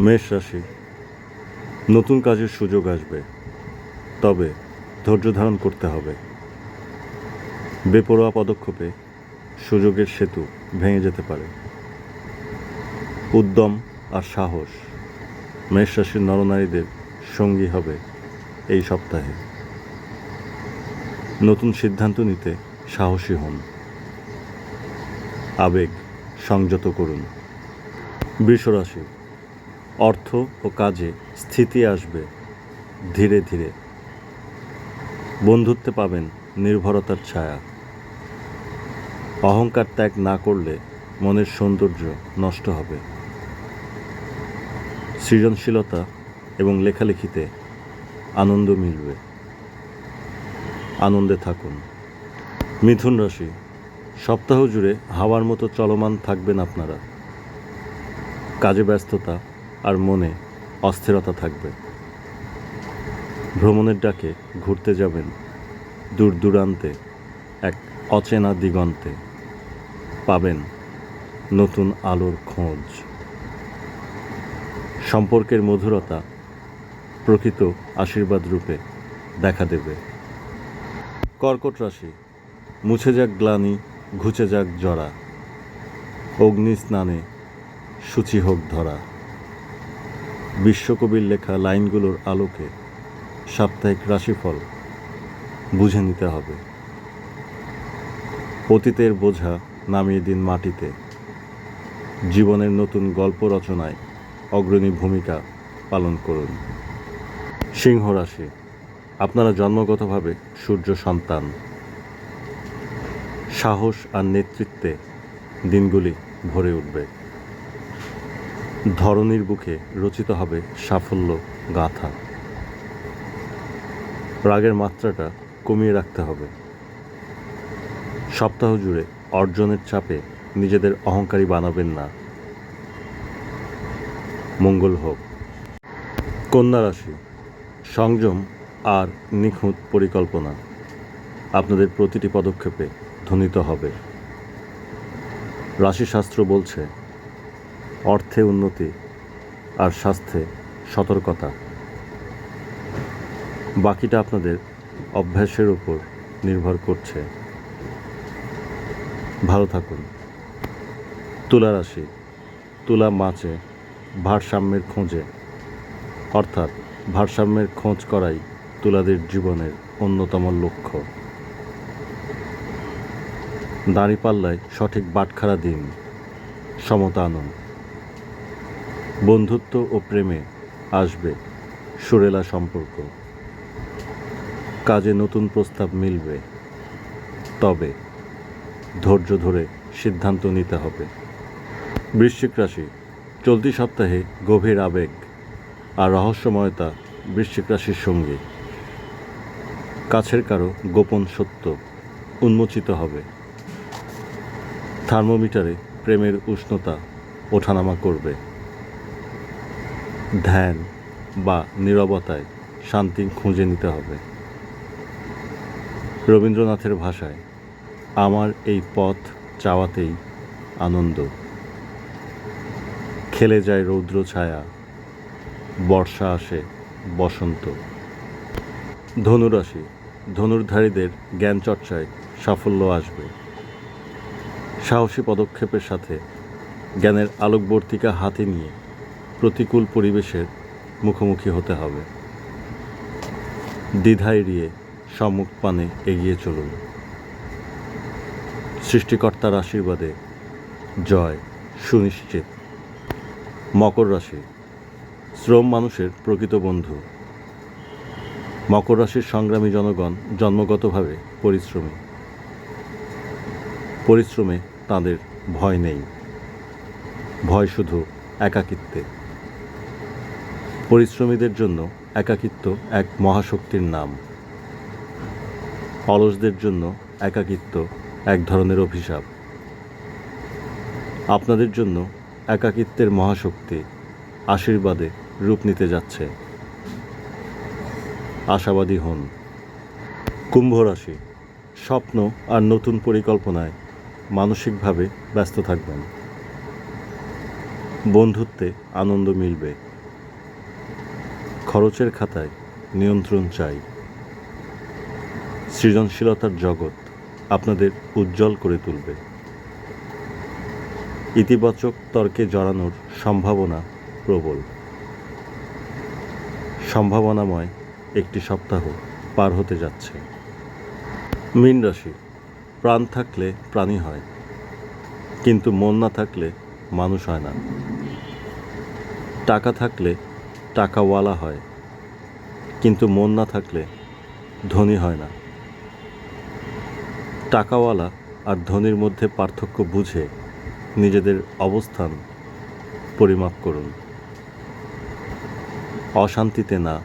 মেষ রাশি। নতুন কাজের সুযোগ আসবে। তবে ধৈর্য ধারণ করতে হবে। বেপরোয়া পদক্ষেপে সুযোগের সেতু ভেঙে যেতে পারে। উদ্যম আর সাহস মেষ রাশির নরনারীদের সঙ্গী হবে এই সপ্তাহে। নতুন সিদ্ধান্ত নিতে সাহসী হন। আবেগ সংযত করুন। বৃষরাশি। অর্থ ও কাজে স্থিতি আসবে ধীরে ধীরে। বন্ধুত্বে পাবেন নির্ভরতার ছায়া। অহংকার ত্যাগ না করলে মনের সৌন্দর্য নষ্ট হবে। সৃজনশীলতা এবং লেখালেখিতে আনন্দ মিলবে। আনন্দে থাকুন। মিথুন রাশি, সপ্তাহ জুড়ে হাওয়ার মতো চলমান থাকবেন আপনারা। কাজে ব্যস্ততা আর মনে অস্থিরতা থাকবে। ভ্রমণের ডাকে ঘুরতে যাবেন দূর দূরান্তে এক অচেনা দিগন্তে। পাবেন নতুন আলোর খোঁজ। সম্পর্কের মধুরতা প্রকৃত আশীর্বাদ রূপে দেখা দেবে। কর্কট রাশি, মুছে যাক গ্লানি, ঘুচে যাক জরা। অগ্নি স্নানে সূচি হোক ধরা। বিশ্বকবির লেখা লাইনগুলোর আলোকে সাপ্তাহিক রাশিফল বুঝে নিতে হবে। অতীতের বোঝা নামিয়ে দিন মাটিতে। জীবনের নতুন গল্প রচনায় অগ্রণী ভূমিকা পালন করুন। সিংহ রাশি, আপনারা জন্মগতভাবে সূর্য সন্তান। সাহস আর নেতৃত্বে দিনগুলি ভরে উঠবে। ধরনীর বুকে রচিত হবে সাফল্য গাথা। রাগের মাত্রাটা কমিয়ে রাখতে হবে। সপ্তাহ জুড়ে অর্জনের চাপে নিজেদের অহংকারী বানাবেন না। মঙ্গল হোক। কন্যা রাশি, সংযম আর নিখুঁত পরিকল্পনা আপনাদের প্রতিটি পদক্ষেপে ধ্বনিত হবে। রাশিশাস্ত্র বলছে অর্থে উন্নতি আর স্বাস্থ্যে সতর্কতা। বাকিটা আপনাদের অভ্যাসের উপর নির্ভর করছে। ভালো থাকুন। তুলা রাশি, তুলা মাছে ভারসাম্যের খোঁজে। অর্থাৎ ভারসাম্যের খোঁজ করাই তুলাদের জীবনের অন্যতম লক্ষ্য। দাঁড়িপাল্লায় সঠিক বাটখারা দিন, সমতা আনুন। বন্ধুত্ব ও প্রেমে আসবে সুরেলা সম্পর্ক। কাজে নতুন প্রস্তাব মিলবে। তবে ধৈর্য ধরে সিদ্ধান্ত নিতে হবে। বৃশ্চিক রাশি, চলতি সপ্তাহে গভীর আবেগ আর রহস্যময়তা বৃশ্চিক রাশির সঙ্গে। কাছের কারও গোপন সত্য উন্মোচিত হবে। থার্মোমিটারে প্রেমের উষ্ণতা ওঠানামা করবে। ধ্যান বা নীরবতায় শান্তি খুঁজে নিতে হবে। রবীন্দ্রনাথের ভাষায়, আমার এই পথ চাওয়াতেই আনন্দ। খেলে যায় রৌদ্র ছায়া, বর্ষা আসে বসন্ত। ধনুরাশি, ধনুর্ধারীদের জ্ঞান চর্চায় সাফল্য আসবে। সাহসী পদক্ষেপের সাথে জ্ঞানের আলোকবর্তিকা হাতে নিয়ে প্রতিকূল পরিবেশের মুখোমুখি হতে হবে। দ্বিধা এড়িয়ে সম্মুখ পানে এগিয়ে চলুন। সৃষ্টিকর্তার আশীর্বাদে জয় সুনিশ্চিত। মকর রাশি, শ্রম মানুষের প্রকৃত বন্ধু। মকর রাশির সংগ্রামী জনগণ জন্মগতভাবে পরিশ্রমী। পরিশ্রমে তাদের ভয় নেই। ভয় শুধু একাকিত্বে। পরিশ্রমীদের জন্য একাকিত্ব এক মহাশক্তির নাম। অলসদের জন্য একাকিত্ব এক ধরনের অভিশাপ। আপনাদের জন্য একাকিত্বের মহাশক্তি আশীর্বাদে রূপ নিতে যাচ্ছে। আশাবাদী হন। কুম্ভ রাশি, স্বপ্ন আর নতুন পরিকল্পনায় মানসিকভাবে ব্যস্ত থাকবেন। বন্ধুত্বে আনন্দ মিলবে। খরচের খাতায় নিয়ন্ত্রণ চাই। সৃজনশীলতার জগৎ আপনাদের উজ্জ্বল করে তুলবে। ইতিবাচক তর্কে জড়ানোর সম্ভাবনা প্রবল। সম্ভাবনাময় একটি সপ্তাহ পার হতে যাচ্ছে। মীন রাশি, প্রাণ থাকলে প্রাণী হয়, কিন্তু মন না থাকলে মানুষ হয় না। টাকা থাকলে টাকাওয়ালা হয়। কিন্তু মন না থাকলে ধনী হয় না। টাকাওয়ালা আর ধনীর মধ্যে পার্থক্য বুঝে নিজেদের অবস্থান পরিমাপ করুন। অশান্তিতে না,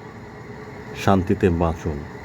শান্তিতে বাঁচুন।